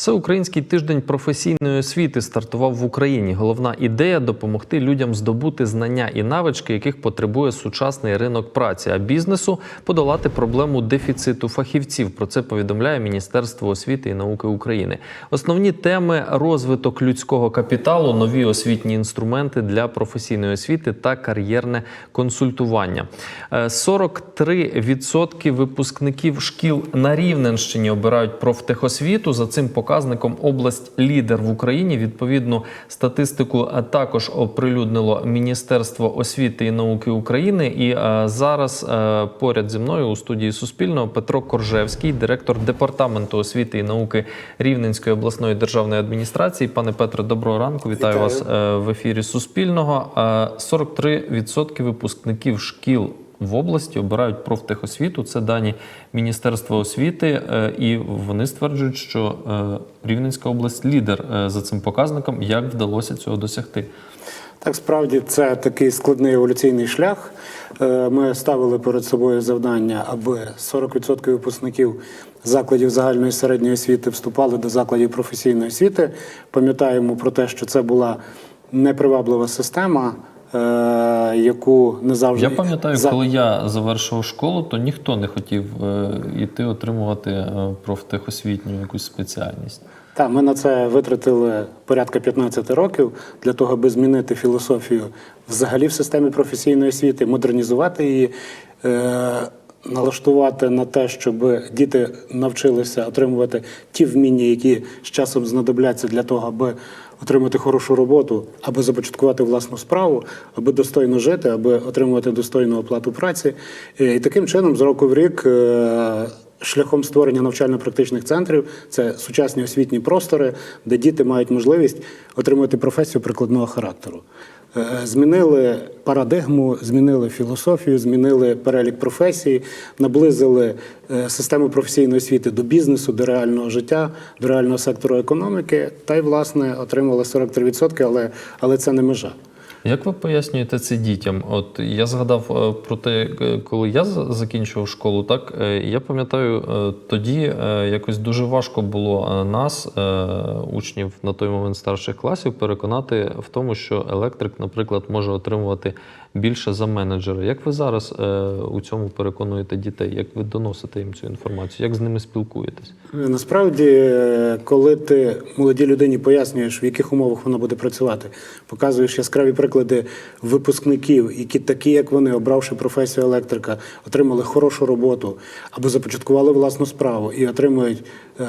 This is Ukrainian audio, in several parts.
Всеукраїнський тиждень професійної освіти стартував в Україні. Головна ідея допомогти людям здобути знання і навички, яких потребує сучасний ринок праці, а бізнесу подолати проблему дефіциту фахівців. Про це повідомляє Міністерство освіти і науки України. Основні теми розвиток людського капіталу, нові освітні інструменти для професійної освіти та кар'єрне консультування. Е, 43% випускників шкіл на Рівненщині обирають профтехосвіту. За цим показником область лідер в Україні. Відповідну статистику е, також оприлюднило Міністерство освіти і науки України. І е, зараз е, поряд зі мною у студії Суспільного Петро Коржевський, директор департаменту освіти і науки Рівненської обласної державної адміністрації. Пане Петре, доброго ранку. Вітаю, Вітаю. вас в ефірі Суспільного. Е, 43% випускників шкіл в області обирають профтехосвіту. Це дані Міністерства освіти, е, і вони стверджують, що е, Рівненська область лідер е, за цим показником. Як вдалося цього досягти? Так, справді це такий складний еволюційний шлях. Ми ставили перед собою завдання, аби 40% випускників закладів загальної середньої освіти вступали до закладів професійної освіти. Пам'ятаємо про те, що це була неприваблива система, е, яку не завжди Я пам'ятаю, За- коли я завершував школу, то ніхто не хотів е, іти отримувати е, профтехосвітню якусь спеціальність. Так, ми на це витратили порядка 15 років для того, аби змінити філософію взагалі в системі професійної освіти, модернізувати її, е, налаштувати на те, щоб діти навчилися отримувати ті вміння, які з часом знадобляться для того, аби отримати хорошу роботу, аби започаткувати власну справу, аби достойно жити, аби отримувати достойну оплату праці. Е, І таким чином, з року в рік. е, Шляхом створення навчально-практичних центрів це сучасні освітні простори, де діти мають можливість отримати професію прикладного характеру. Е, Змінили парадигму, змінили філософію, змінили перелік професій, наблизили е, систему професійної освіти до бізнесу, до реального життя, до реального сектору економіки. Та й власне отримали 43%, але, але це не межа. Як ви пояснюєте це дітям? От я згадав е, про те, е, коли я закінчував школу, так е, я пам'ятаю, тоді якось дуже важко було нас, учнів на той момент старших класів, переконати в тому, що електрик, наприклад, може отримувати більше за менеджера. Як ви зараз е, у цьому переконуєте дітей? Як ви доносите їм цю інформацію? Як з ними спілкуєтесь? Насправді, е, коли ти молодій людині пояснюєш, в яких умовах вона буде працювати, показуєш яскраві приклади випускників, які такі, як вони, обравши професію електрика, отримали хорошу роботу або започаткували власну справу і отримують е,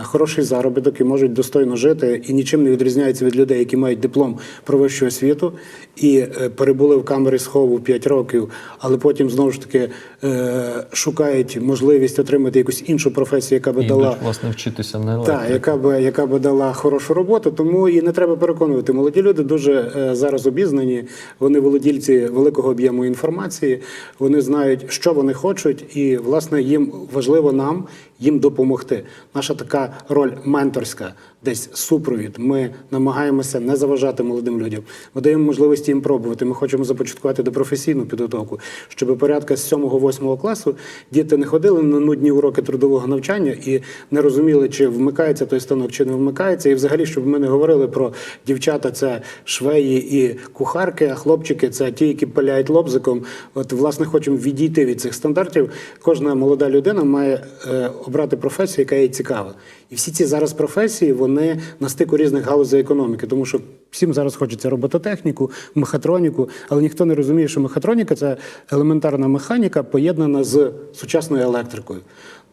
хороший заробіток і можуть достойно жити, і нічим не відрізняються від людей, які мають диплом про вищу освіту і е, перебули в камері схову 5 років, але потім знову ж таки е, шукають можливість отримати якусь іншу професію, яка би І дала йдуть, власне, вчитися на електрику. так, яка би яка би дала хорошу роботу, тому і не треба переконувати. Молоді люди дуже е, зараз обізнані. Вони володільці великого об'єму інформації. Вони знають, що вони хочуть, і власне їм важливо нам їм допомогти. Наша така роль менторська, десь супровід. Ми намагаємося не заважати молодим людям. Ми даємо можливості їм пробувати. Ми хочемо започаткувати допрофесійну підготовку, щоб порядка з 7-8 класу діти не ходили на нудні уроки трудового навчання і не розуміли, чи вмикається той станок, чи не вмикається. І взагалі, щоб ми не говорили про дівчата, це швеї і кухарки, а хлопчики це ті, які пиляють лобзиком. От, власне, хочемо відійти від цих стандартів. Кожна молода людина має е, обрати професію, яка їй цікава. І всі ці зараз професії вони на стику різних галузей економіки, тому що всім зараз хочеться робототехніку, мехатроніку, але ніхто не розуміє, що мехатроніка це елементарна механіка, поєднана з сучасною електрикою.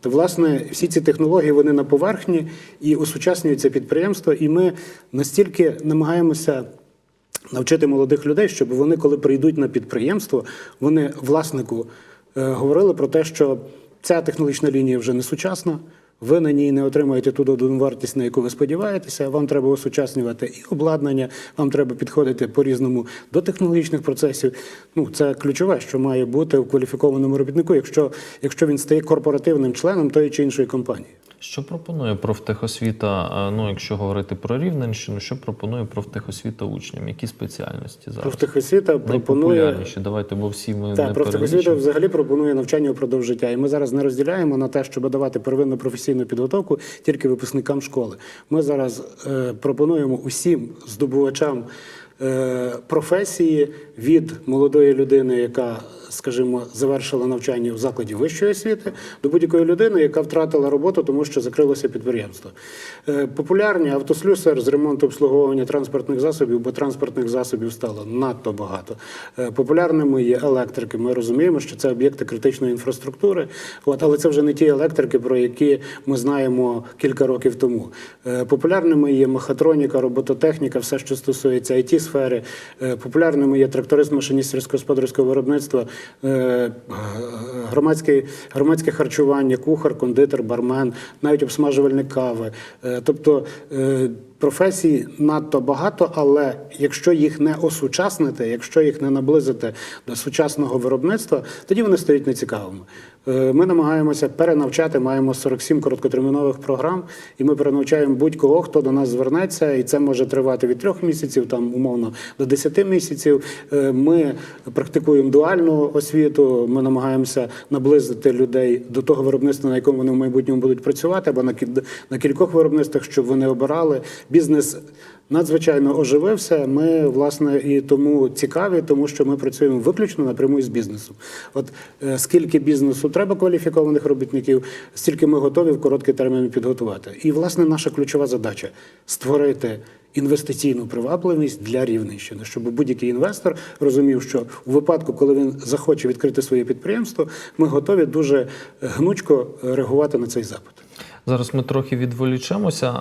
То, власне, всі ці технології вони на поверхні і усучаснюються підприємства, і ми настільки намагаємося. Навчити молодих людей, щоб вони, коли прийдуть на підприємство, вони власнику е, говорили про те, що ця технологічна лінія вже не сучасна. Ви на ній не отримаєте ту додану вартість, на яку ви сподіваєтеся. Вам треба осучаснювати і обладнання, вам треба підходити по-різному до технологічних процесів. Ну, це ключове, що має бути у кваліфікованому робітнику, якщо, якщо він стає корпоративним членом тої чи іншої компанії. Що пропонує профтехосвіта? е, Ну, якщо говорити про Рівненщину, що пропонує профтехосвіта учням? Які спеціальності зараз? Профтехосвіта пропонує Найпопулярніші. Давайте, бо всі ми Так, не профтехосвіта взагалі пропонує навчання впродовж життя. І ми зараз не розділяємо на те, щоб давати первинну професійну підготовку тільки випускникам школи. Ми зараз е, пропонуємо усім здобувачам е, професії від молодої людини, яка, скажімо, завершила навчання в закладі вищої освіти, до будь-якої людини, яка втратила роботу, тому що закрилося підприємство. Е, популярні автослюсар з ремонту обслуговування транспортних засобів, бо транспортних засобів стало надто багато. Е, популярними є електрики. Ми розуміємо, що це об'єкти критичної інфраструктури, от, але це вже не ті електрики, про які ми знаємо кілька років тому. Е, популярними є мехатроніка, робототехніка, все, що стосується it сфери. Популярними є тракторист, машиніст сільськогосподарського виробництва, громадське, громадське харчування, кухар, кондитер, бармен, навіть обсмажувальник кави. Е, Тобто е, професій надто багато, але якщо їх не осучаснити, якщо їх не наблизити до сучасного виробництва, тоді вони стають нецікавими. Е, Ми намагаємося перенавчати, маємо 47 короткотермінових програм, і ми перенавчаємо будь-кого, хто до нас звернеться, і це може тривати від трьох місяців, там умовно до 10 місяців. Е, Ми практикуємо дуальну освіту. Ми намагаємося наблизити людей до того виробництва, на якому вони в майбутньому будуть працювати, або на кі- на кількох виробництвах, щоб вони обирали. Бізнес надзвичайно оживився. Ми власне і тому цікаві, тому що ми працюємо виключно напряму з бізнесом. От е, скільки бізнесу треба кваліфікованих робітників, стільки ми готові в короткий термін підготувати. І власне наша ключова задача створити. Інвестиційну привабливість для Рівненщини, щоб будь-який інвестор розумів, що у випадку, коли він захоче відкрити своє підприємство, ми готові дуже гнучко реагувати на цей запит. Зараз ми трохи відволічемося.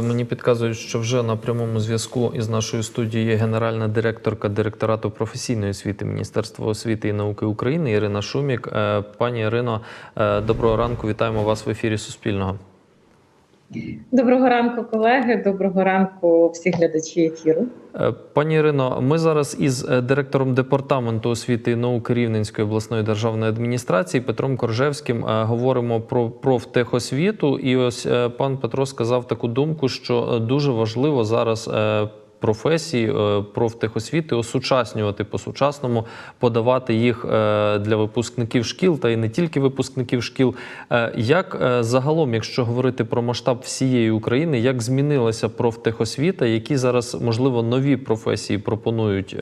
Мені підказують, що вже на прямому зв'язку із нашою студією є генеральна директорка директорату професійної освіти Міністерства освіти і науки України Ірина Шумік. Е, Пані Ірино, е, доброго ранку. Вітаємо вас в ефірі Суспільного. Доброго ранку, колеги. Доброго ранку, всі глядачі ефіру. Е, Пані Ірино, ми зараз із е, директором департаменту освіти і науки Рівненської обласної державної адміністрації Петром Коржевським е, говоримо про профтехосвіту. І ось пан Петро сказав таку думку, що дуже важливо зараз. Професії е, профтехосвіти осучаснювати по-сучасному, подавати їх е, для випускників шкіл та й не тільки випускників шкіл. Е, Як загалом, якщо говорити про масштаб всієї України, як змінилася профтехосвіта, які зараз можливо нові професії пропонують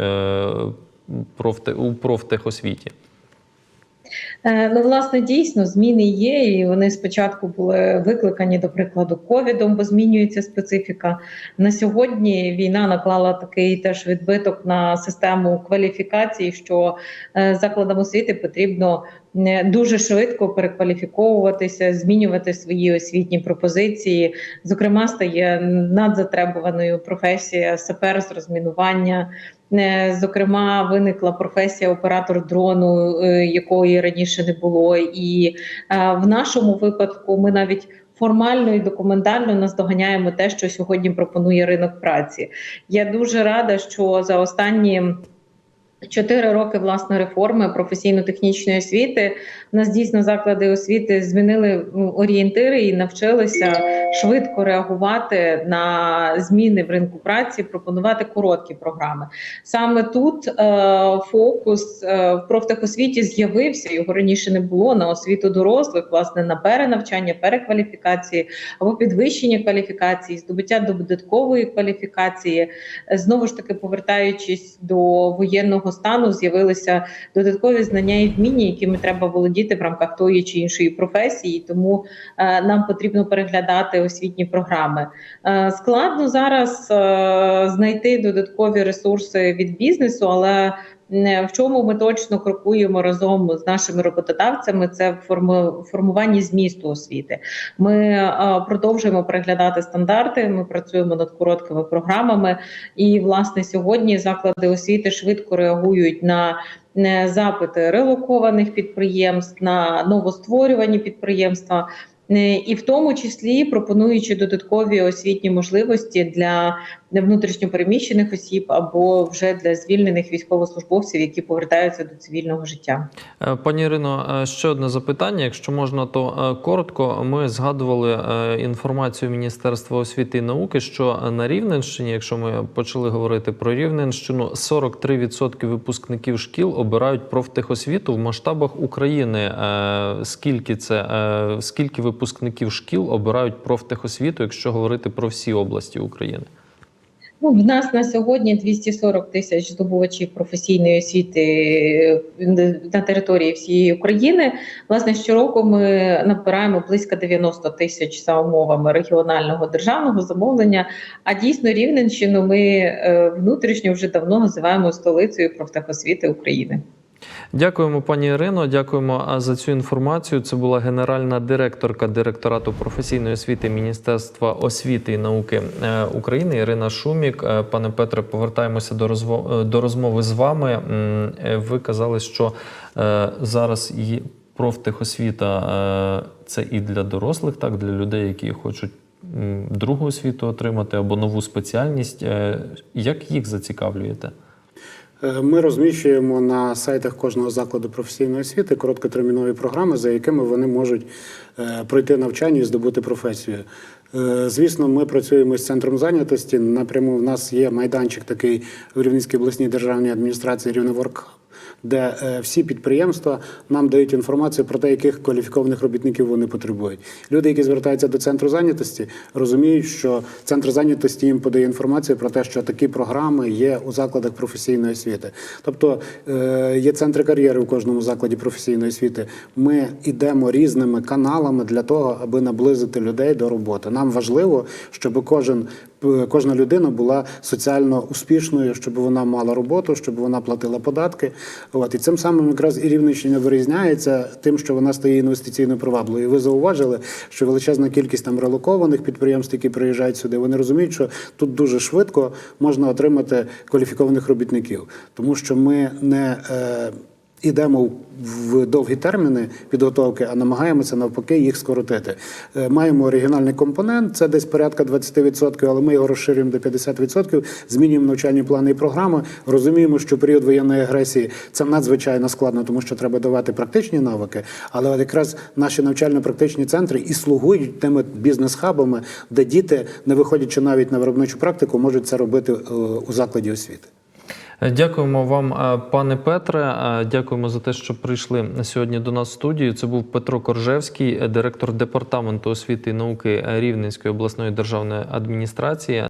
профте- у профтехосвіті? Е, Ну, власне, дійсно, зміни є, і вони спочатку були викликані, до прикладу, ковідом, бо змінюється специфіка. На сьогодні війна наклала такий теж відбиток на систему кваліфікації, що е, закладам освіти потрібно дуже швидко перекваліфіковуватися, змінювати свої освітні пропозиції. Зокрема, стає надзатребуваною професія сапер з розмінування. Е, Зокрема, виникла професія оператор дрону, е, якої раніше не було. І е, в нашому випадку ми навіть формально і документально наздоганяємо те, що сьогодні пропонує ринок праці. Я дуже рада, що за останні. Чотири роки власне реформи професійно-технічної освіти. У нас дійсно заклади освіти змінили ну, орієнтири і навчилися швидко реагувати на зміни в ринку праці, пропонувати короткі програми. Саме тут е, фокус е, в профтехосвіті з'явився. Його раніше не було на освіту дорослих, власне, на перенавчання, перекваліфікації або підвищення кваліфікації, здобуття додаткової кваліфікації. Знову ж таки, повертаючись до воєнного стану, з'явилися додаткові знання і вміння, якими треба володіти в рамках тої чи іншої професії. Тому е, нам потрібно переглядати освітні програми. Е, складно зараз е, знайти додаткові ресурси від бізнесу, але в чому ми точно крокуємо разом з нашими роботодавцями, це в форму- формуванні змісту освіти. Ми продовжуємо переглядати стандарти. Ми працюємо над короткими програмами, і власне сьогодні заклади освіти швидко реагують на запити релокованих підприємств, на новостворювані підприємства. Е, І в тому числі пропонуючи додаткові освітні можливості для внутрішньопереміщених осіб або вже для звільнених військовослужбовців, які повертаються до цивільного життя. Е, Пані Ірино, е, ще одне запитання. Якщо можна, то е, коротко. Ми згадували інформацію Міністерства освіти і науки, що на Рівненщині, якщо ми почали говорити про Рівненщину, 43% випускників шкіл обирають профтехосвіту в масштабах України. Скільки це скільки випускників шкіл обирають профтехосвіту, якщо говорити про всі області України? Ну, в нас на сьогодні 240 тисяч здобувачів професійної освіти е, на території всієї України. Власне, щороку ми набираємо близько 90 тисяч за умовами регіонального державного замовлення. А дійсно Рівненщину ми е, внутрішньо вже давно називаємо столицею профтехосвіти України. Дякуємо, пані Ірино. Дякуємо за цю інформацію. Це була генеральна директорка директорату професійної освіти Міністерства освіти і науки е, України Ірина Шумік. Е, Пане Петре, повертаємося до розво- е, до розмови з вами. Ви казали, що зараз є профтехосвіта це і для дорослих, так для людей, які хочуть. Другу освіту отримати або нову спеціальність. Як їх зацікавлюєте? Е, Ми розміщуємо на сайтах кожного закладу професійної освіти короткотермінові програми, за якими вони можуть е, пройти навчання і здобути професію. Е, Звісно, ми працюємо з центром зайнятості. Напряму в нас є майданчик такий в Рівненській обласній державній адміністрації Рівневорк. Де е, всі підприємства нам дають інформацію про те, яких кваліфікованих робітників вони потребують. Люди, які звертаються до центру зайнятості, розуміють, що центр зайнятості їм подає інформацію про те, що такі програми є у закладах професійної освіти. Тобто е, є центри кар'єри у кожному закладі професійної освіти. Ми йдемо різними каналами для того, аби наблизити людей до роботи. Нам важливо, щоб кожен кожна людина була соціально успішною, щоб вона мала роботу, щоб вона платила податки. От і цим самим якраз і Рівненщина вирізняється тим, що вона стає інвестиційно привабливою. Ви зауважили, що величезна кількість там релокованих підприємств, які приїжджають сюди, вони розуміють, що тут дуже швидко можна отримати кваліфікованих робітників, тому що ми не е, Ідемо в довгі терміни підготовки, а намагаємося навпаки їх скоротити. Е, Маємо оригінальний компонент, це десь порядка 20%, але ми його розширюємо до 50%, змінюємо навчальні плани і програми. Розуміємо, що період воєнної агресії це надзвичайно складно, тому що треба давати практичні навики. Але якраз наші навчально-практичні центри і слугують тими бізнес-хабами, де діти, не виходячи навіть на виробничу практику, можуть це робити е, у закладі освіти. Дякуємо вам, е, пане Петре. Е, Дякуємо за те, що прийшли сьогодні до нас в студію. Це був Петро Коржевський, е, директор департаменту освіти і науки Рівненської обласної державної адміністрації.